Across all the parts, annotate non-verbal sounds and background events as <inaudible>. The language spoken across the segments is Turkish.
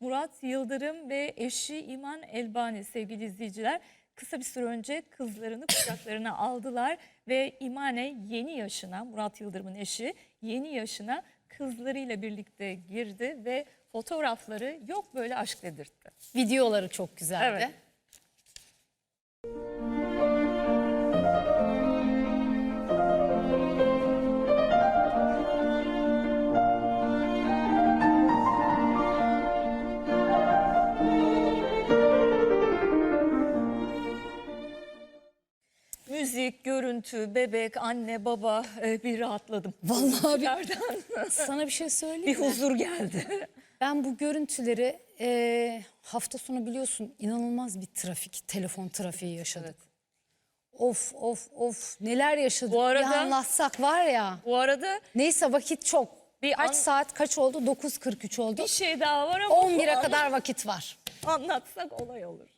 Murat Yıldırım ve eşi İman Elbani sevgili izleyiciler kısa bir süre önce kızlarını kucaklarına aldılar ve İmane yeni yaşına Murat Yıldırım'ın eşi yeni yaşına kızlarıyla birlikte girdi ve fotoğrafları yok böyle aşk dedirtti. Videoları çok güzeldi. Evet. Müzik, görüntü, bebek, anne, baba e, bir rahatladım. Vallahi bir-? Sana bir şey söyleyeyim bir mi? huzur geldi. Ben bu görüntüleri e, hafta sonu biliyorsun inanılmaz bir trafik, telefon trafiği yaşadık. Of of of neler yaşadık. Bu arada- bir anlatsak var ya. Bu arada Neyse vakit çok. Bir kaç an- saat kaç oldu? 9.43 oldu. bir şey daha var ama 11'e onu kadar vakit var. anlatsak olay olur.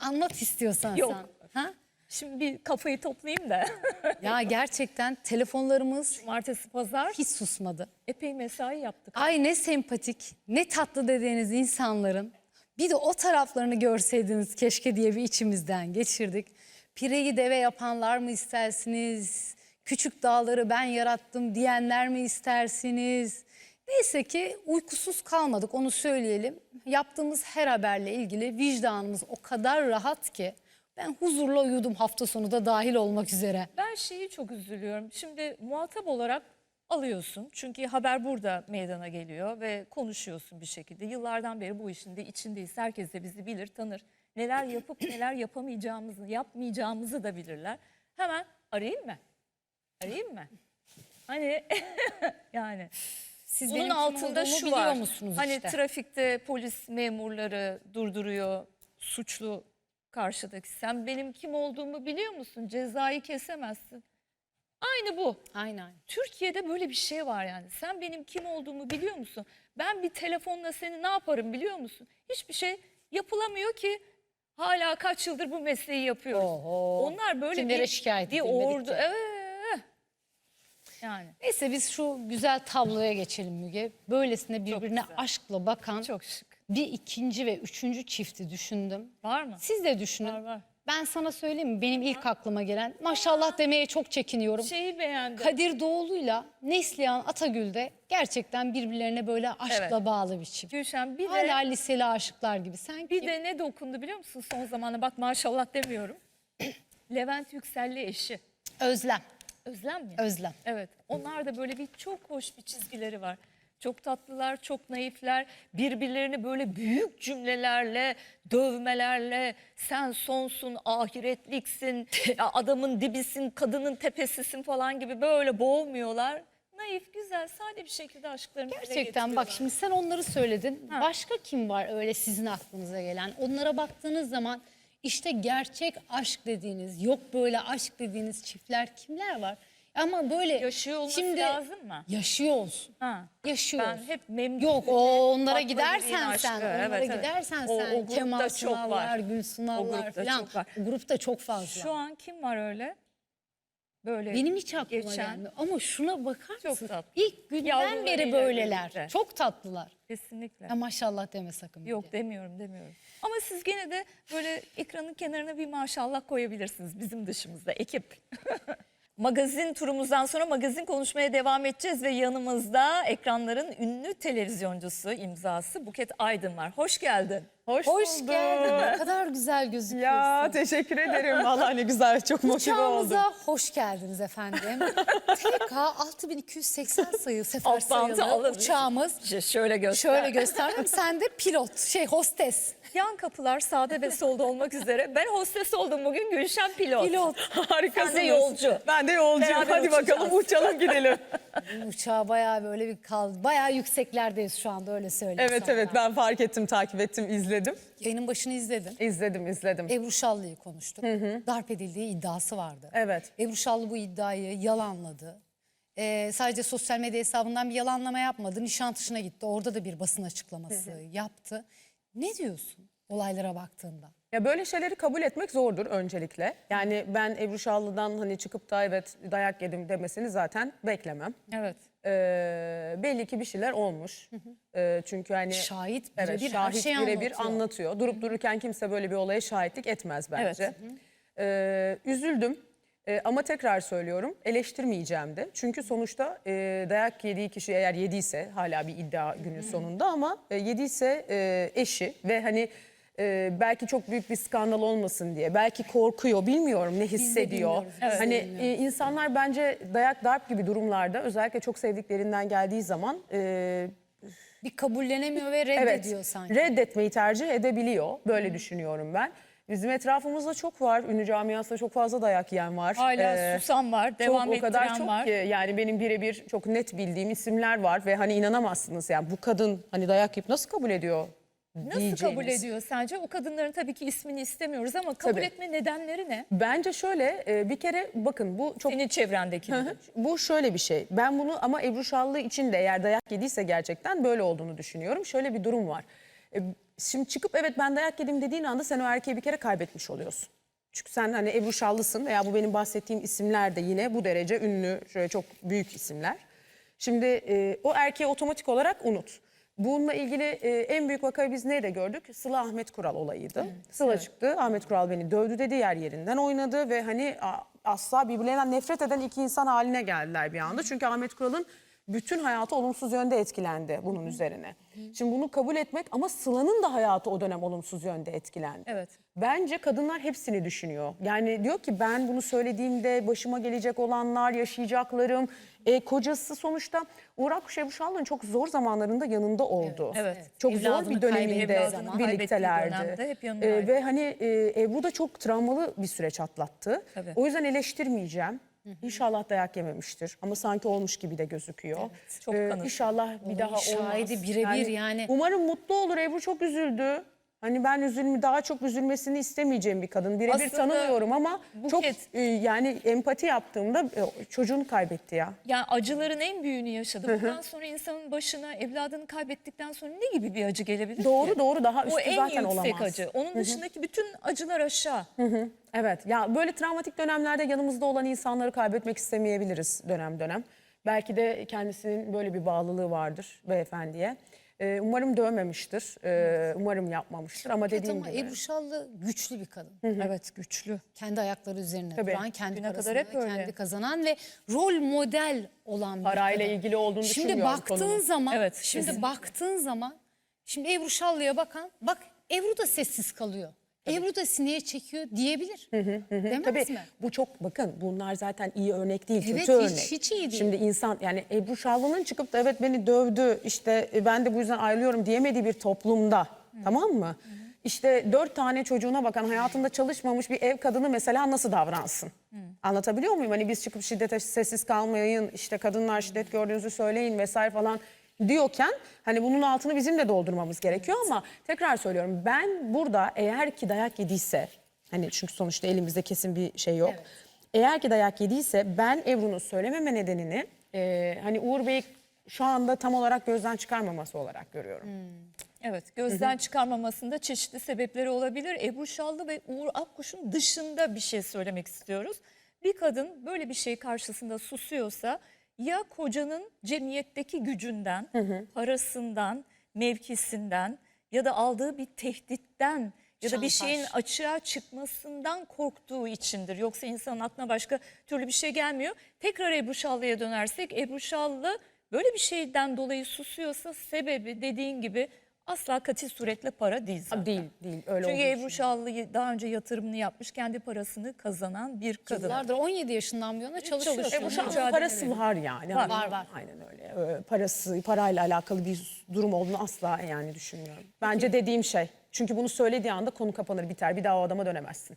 Anlat istiyorsan Yok. sen. Ha? Şimdi bir kafayı toplayayım da. <laughs> Ya gerçekten telefonlarımız Cumartesi, pazar hiç susmadı. epey mesai yaptık. Ay ne sempatik, ne tatlı dediğiniz insanların bir de o taraflarını görseydiniz keşke diye bir içimizden geçirdik. Pireyi deve yapanlar mı istersiniz? Küçük dağları ben yarattım diyenler mi istersiniz? Neyse ki uykusuz kalmadık onu söyleyelim. Yaptığımız her haberle ilgili vicdanımız o kadar rahat ki ben huzurla uyudum hafta sonu da dahil olmak üzere. Ben şeyi çok üzülüyorum. Şimdi muhatap olarak alıyorsun. Çünkü haber burada meydana geliyor ve konuşuyorsun bir şekilde. Yıllardan beri bu işin de içindeyiz. Herkes de bizi bilir, tanır. Neler yapıp <clears throat> neler yapamayacağımızı, yapmayacağımızı da bilirler. Hemen arayayım mı? Arayayım mı? Hani <laughs> yani Siz bunun altında şu biliyor var. musunuz Hani işte? trafikte polis memurları durduruyor suçlu karşıdaki. Sen benim kim olduğumu biliyor musun? Cezayı kesemezsin. Aynı bu. Aynen. Türkiye'de böyle bir şey var yani. Sen benim kim olduğumu biliyor musun? Ben bir telefonla seni ne yaparım biliyor musun? Hiçbir şey yapılamıyor ki hala kaç yıldır bu mesleği yapıyoruz. Oho. Onlar böyle Kimlere bir, şikayet edilmedik ordu. Evet. Yani Neyse biz şu güzel tabloya geçelim Müge. Böylesine birbirine aşkla bakan çok şık. Bir ikinci ve üçüncü çifti düşündüm. Var mı? Siz de düşünün. Var var. Ben sana söyleyeyim mi? Benim ilk aklıma gelen maşallah demeye çok çekiniyorum. Şeyi beğendim. Kadir Doğulu'yla Neslihan Atagül de gerçekten birbirlerine böyle aşkla Evet. bağlı bir çift. Gülşen bir de Hala liseli aşıklar gibi. Sen bir kim? de ne dokundu biliyor musun son zamanda? Bak maşallah demiyorum. <clears throat> Levent Yüksel'le eşi. Özlem. Özlem mi? Özlem. Evet. Onlar da böyle bir çok hoş bir çizgileri var. Çok tatlılar, çok naifler. Birbirlerini böyle büyük cümlelerle, dövmelerle sen sonsun, ahiretliksin, <laughs> adamın dibisin, kadının tepesisin falan gibi böyle boğmuyorlar. Naif, güzel, sade bir şekilde aşklarını Gerçekten bak şimdi sen onları söyledin. Ha. Başka kim var öyle sizin aklınıza gelen? Onlara baktığınız zaman işte gerçek aşk dediğiniz, yok böyle aşk dediğiniz çiftler kimler var? Ama böyle Yaşıyor olması lazım mı? Yaşıyor olsun. Ha. Yaşıyor Ben olsun. hep memnun. Yok o onlara gidersen sen, onlara gidersen O- sen o grupta Kemal çok Sunallar, var. Gül O Sunallar grupta falan. çok var. Grupta çok fazla. Şu an kim var öyle? Böyle Benim hiç aklıma geçen. gelmiyor. Ama şuna bakar Çok mısın? tatlı. İlk günden Yavrularıyla beri böyleler. birlikte. Çok tatlılar. Kesinlikle. Ya maşallah deme sakın. Yok Müge. demiyorum demiyorum. Ama siz gene de böyle ekranın kenarına bir maşallah koyabilirsiniz bizim dışımızda ekip. <laughs> Magazin turumuzdan sonra magazin konuşmaya devam edeceğiz ve yanımızda ekranların ünlü televizyoncusu imzası Buket Aydın var. Hoş geldin. Hoş, Hoş bulduk. geldin. Ne kadar güzel gözüküyorsun. Ya teşekkür ederim. <laughs> Vallahi ne güzel çok motive oldum. Uçağımıza hoş geldiniz efendim. TK 6280 sayı sefer Alt bantı sayılı alın. uçağımız. Şöyle göster. Şöyle gösterdim. Sen de pilot, şey hostes. Yan kapılar sağda ve solda olmak üzere. Ben hostes oldum bugün Gülşen pilot. Pilot. Harikasınız. Sen de yolcu. Ben de yolcuyum. Beraber Hadi bakalım uçacağız. uçalım gidelim. <laughs> Uçağa bayağı böyle bir kal, bayağı yükseklerdeyiz şu anda öyle söyleyeyim evet sana. evet ben fark ettim, takip ettim, izledim. Yayının başını izledim. İzledim, izledim. Ebru Şallı'yı konuştuk. Darp edildiği iddiası vardı. Evet. Ebru Şallı bu iddiayı yalanladı. Ee, sadece sosyal medya hesabından bir yalanlama yapmadı. Nişantışı'na gitti. Orada da bir basın açıklaması yaptı. Ne diyorsun? olaylara baktığında? Ya böyle şeyleri kabul etmek zordur öncelikle. Yani ben Ebru Şallı'dan hani çıkıp da evet dayak yedim demesini zaten beklemem. Evet. Ee, belli ki bir şeyler olmuş. Ee, çünkü hani Şahit evet, birebir her şahit şeyi birebir anlatıyor. anlatıyor. Durup dururken kimse böyle bir olaya şahitlik etmez bence. Ee, üzüldüm. Ee, ama tekrar söylüyorum eleştirmeyeceğim de. Çünkü sonuçta e, dayak yediği kişi eğer yediyse hala bir iddia günün sonunda ama e, yediyse e, eşi ve hani e, belki çok büyük bir skandal olmasın diye belki korkuyor bilmiyorum ne hissediyor. bilmiyoruz, biz de Hani bilmiyoruz. e, insanlar bence dayak darp gibi durumlarda özellikle çok sevdiklerinden geldiği zaman e, Bir kabullenemiyor ve reddediyor sanki. reddetmeyi tercih edebiliyor. Böyle düşünüyorum ben. Bizim etrafımızda çok var. Ünlü camiasında çok fazla dayak yiyen var. Hala Ee, susan var, devam çok, o kadar ettiren çok var. ki yani benim birebir çok net bildiğim isimler var ve hani inanamazsınız yani bu kadın hani dayak yiyip nasıl kabul ediyor Nasıl kabul diyeceğiniz. ediyor sence? O kadınların tabii ki ismini istemiyoruz ama kabul Tabii. etme nedenleri ne? Bence şöyle e, bir kere bakın bu çok Senin çevrendeki. Bu şöyle bir şey. Ben bunu ama Ebru Şallı için de eğer dayak yediyse gerçekten böyle olduğunu düşünüyorum. Şöyle bir durum var. Şimdi çıkıp evet ben dayak yedim dediğin anda sen o erkeği bir kere kaybetmiş oluyorsun. Çünkü sen hani Ebru Şallısın veya bu benim bahsettiğim isimler de yine bu derece ünlü, şöyle çok büyük isimler. Şimdi e, o erkeği otomatik olarak unut. Bununla ilgili e, en büyük vakayı biz nerede gördük? Sıla Ahmet Kural olayıydı. Sıla çıktı. Ahmet Kural beni dövdü dedi yer yerinden oynadı ve hani asla birbirlerinden nefret eden iki insan haline geldiler bir anda. Çünkü Ahmet Kural'ın bütün hayatı olumsuz yönde etkilendi bunun üzerine. Şimdi bunu kabul etmek ama Sıla'nın da hayatı o dönem olumsuz yönde etkilendi. Evet. Bence kadınlar hepsini düşünüyor. Yani diyor ki ben bunu söylediğimde başıma gelecek olanlar, yaşayacaklarım. E, kocası sonuçta Ebru Şallı'nın çok zor zamanlarında yanında oldu. Evet. Çok zor Evladını bir döneminde zaman, birliktelerdi. dönemde hep yanındaydı. E, ve hani e, Ebru da çok travmalı bir süreç atlattı. Tabii. O yüzden eleştirmeyeceğim. İnşallah dayak yememiştir ama sanki olmuş gibi de gözüküyor. çok Ee, kanıtlı. İnşallah bir daha olmaz. şahidi birebir yani. Umarım mutlu olur. Ebru çok üzüldü. Hani ben üzülme daha çok üzülmesini istemeyeceğim bir kadın. Birebir Aslında tanımıyorum ama çok Buket- e, yani empati yaptığımda e, çocuğunu kaybetti ya. Yani acıların en büyüğünü yaşadı. Bundan sonra insanın başına evladını kaybettikten sonra ne gibi bir acı gelebilir? Doğru ki? doğru daha O üstü en zaten yüksek olamaz. acı. Onun dışındaki bütün acılar aşağı. Evet ya böyle travmatik dönemlerde yanımızda olan insanları kaybetmek istemeyebiliriz dönem dönem. Belki de kendisinin böyle bir bağlılığı vardır beyefendiye. Ee, umarım dövmemiştir. Ee, umarım yapmamıştır ama dediğim ama gibi. Ebru Şallı güçlü bir kadın. Evet güçlü. Kendi ayakları üzerine Tabii. duran, kendi Güne kadar hep öyle. kendi kazanan ve rol model olan bir Parayla kadın. ilgili olduğunu Şimdi düşünmüyorum baktığın konunun. zaman, Evet, şimdi kesin. baktığın zaman, şimdi Ebru Şallı'ya bakan, bak Ebru da sessiz kalıyor. Ebru da sineye çekiyor diyebilir. Demez Tabii mi? bu çok bakın bunlar zaten iyi örnek değil Evet, kötü hiç- örnek. hiç iyi değil. Şimdi insan yani Ebru Şallı'nın çıkıp da evet beni dövdü işte e, ben de bu yüzden ayrılıyorum diyemediği bir toplumda tamam mı? İşte dört tane çocuğuna bakan hayatında çalışmamış bir ev kadını mesela nasıl davransın? Anlatabiliyor muyum? Hani biz çıkıp şiddete sessiz kalmayın işte kadınlar şiddet gördüğünüzü söyleyin vesaire falan diyorken hani bunun altını bizim de doldurmamız gerekiyor ama tekrar söylüyorum ben burada eğer ki dayak yediyse hani çünkü sonuçta elimizde kesin bir şey yok. Eğer ki dayak yediyse ben Ebru'nun söylememe nedenini e, hani Uğur Bey şu anda tam olarak gözden çıkarmaması olarak görüyorum. Evet gözden çıkarmamasında çeşitli sebepleri olabilir. Ebru Şallı ve Uğur Akkuş'un dışında bir şey söylemek istiyoruz. Bir kadın böyle bir şey karşısında susuyorsa ya kocanın cemiyetteki gücünden, parasından, mevkisinden ya da aldığı bir tehditten ya da bir şeyin açığa çıkmasından korktuğu içindir. Yoksa insanın aklına başka türlü bir şey gelmiyor. Tekrar Ebru Şallı'ya dönersek Ebru Şallı böyle bir şeyden dolayı susuyorsa sebebi dediğin gibi asla katil suretle para değil zaten. Değil değil öyle Çünkü olduğu Ebru. Şallı daha önce yatırımını yapmış, kendi parasını kazanan bir kadın. Yıllardır 17 yaşından bu yana çalışıyor. çalışıyor. Ebru Şallı'nın parası var yani. Var. Var, var. Aynen öyle. Ee, Parası, parayla alakalı bir durum olduğunu asla yani düşünmüyorum. Bence dediğim şey. Çünkü bunu söylediği anda konu kapanır biter. Bir daha o adama dönemezsin.